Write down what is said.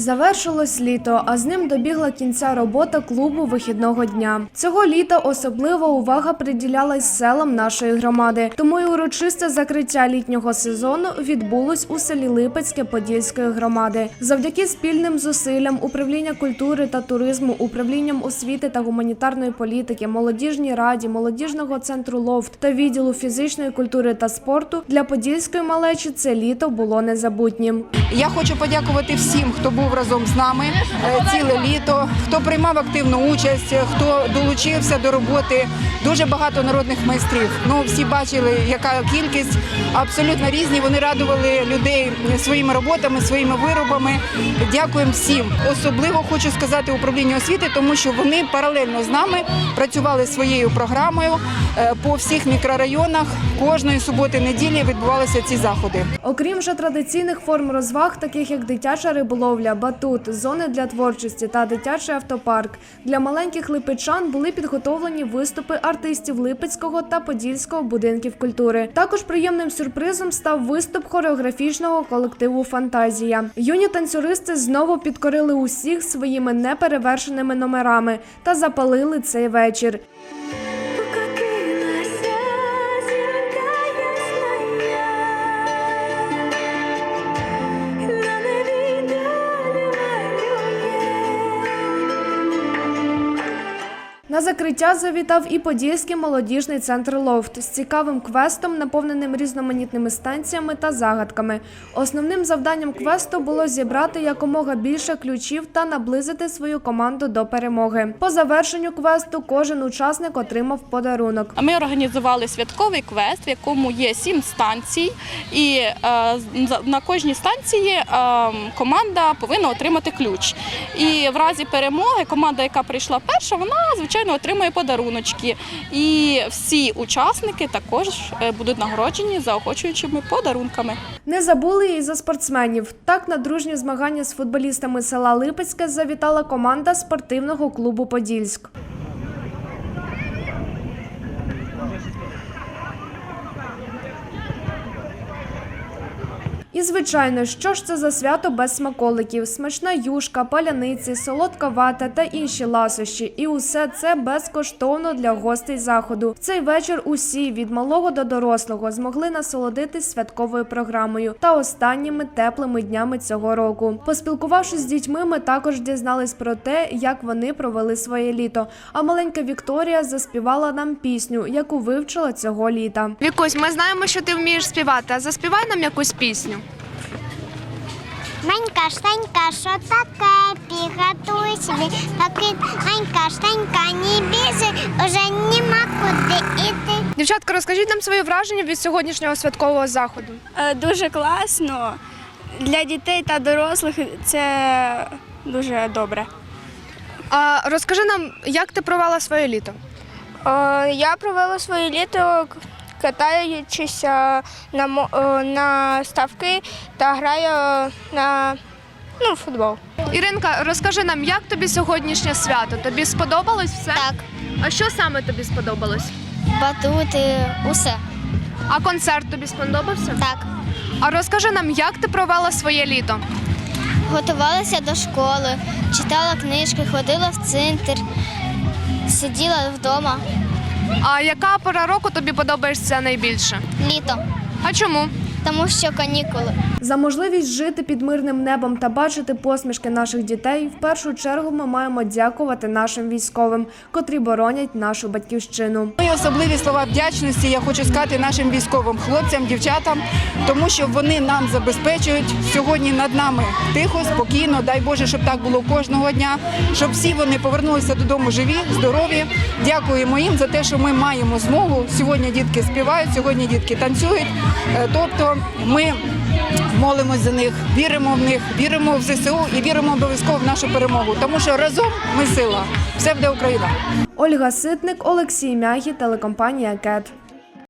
Завершилось літо, а з ним добігла кінця робота клубу вихідного дня. Цього літа особлива увага приділялась селам нашої громади. Тому і урочисте закриття літнього сезону відбулось у селі Липецьке Подільської громади. Завдяки спільним зусиллям управління культури та туризму, управлінням освіти та гуманітарної політики, молодіжній раді, молодіжного центру Лофт та відділу фізичної культури та спорту для подільської малечі це літо було незабутнім. Я хочу подякувати всім, хто був разом з нами е, ціле літо, хто приймав активну участь, хто долучився до роботи. Дуже багато народних майстрів. Ну всі бачили, яка кількість абсолютно різні. Вони радували людей своїми роботами, своїми виробами. Дякуємо всім. Особливо хочу сказати управлінню освіти, тому що вони паралельно з нами працювали своєю програмою Е, по всіх мікрорайонах. Кожної суботи неділі відбувалися ці заходи. Окрім вже традиційних форм розваг, таких як дитяча риболовля, батут, зони для творчості та дитячий автопарк, для маленьких липичан були підготовлені виступи артистів Липецького та Подільського будинків культури. Також приємним сюрпризом став виступ хореографічного колективу Фантазія. Юні танцюристи знову підкорили усіх своїми неперевершеними номерами та запалили цей вечір. На закриття завітав і Подільський молодіжний центр Лофт з цікавим квестом, наповненим різноманітними станціями та загадками. Основним завданням квесту було зібрати якомога більше ключів та наблизити свою команду до перемоги. По завершенню квесту кожен учасник отримав подарунок. Ми організували святковий квест, в якому є сім станцій, і е, на кожній станції е, команда повинна отримати ключ. І в разі перемоги команда, яка прийшла перша, вона звичайно отримує подаруночки. І всі учасники також е, будуть нагороджені заохочуючими подарунками. Не забули і за спортсменів. Так на дружні змагання з футболістами села Липецьке завітала команда спортивного клубу Подільськ. І звичайно, що ж це за свято без смаколиків, смачна юшка, паляниці, солодка вата та інші ласощі. І усе це безкоштовно для гостей заходу. В цей вечір усі від малого до дорослого змогли насолодитись святковою програмою та останніми теплими днями цього року. Поспілкувавшись з дітьми, ми також дізнались про те, як вони провели своє літо. А маленька Вікторія заспівала нам пісню, яку вивчила цього літа. Вікусь, ми знаємо, що ти вмієш співати, а заспівай нам якусь пісню. Манька, штанька, що таке? Приготуй собі пакет. Манька, штанька, не біжи, уже нема куди іти. Дівчатка, розкажіть нам свої враження від сьогоднішнього святкового заходу. Е, Дуже класно. Для дітей та дорослих це дуже добре. А розкажи нам, як ти провела своє літо? Е, Я провела своє літо катаючись на, е, на ставки та граю на ну, футбол. Іринка, розкажи нам, як тобі сьогоднішнє свято? Тобі сподобалось все? Так. А що саме тобі сподобалось? Батути, усе. А концерт тобі сподобався? Так. А розкажи нам, як ти провела своє літо? Готувалася до школи, читала книжки, ходила в центр, сиділа вдома. А яка пора року тобі подобається найбільше? Літо, А чому? Тому що канікули. За можливість жити під мирним небом та бачити посмішки наших дітей, в першу чергу ми маємо дякувати нашим військовим, котрі боронять нашу батьківщину. Ну і особливі слова вдячності я хочу сказати нашим військовим хлопцям, дівчатам, тому що вони нам забезпечують сьогодні над нами тихо, спокійно. Дай Боже, щоб так було кожного дня, щоб всі вони повернулися додому живі, здорові. Дякуємо їм за те, що ми маємо змогу. Сьогодні дітки співають, сьогодні дітки танцюють. Е, Ми молимось за них, віримо в них, віримо в ЗСУ і віримо обов'язково в нашу перемогу. Тому що разом ми сила. Все буде Україна. Ольга Ситник, Олексій Мягі, телекомпанія КЕТ.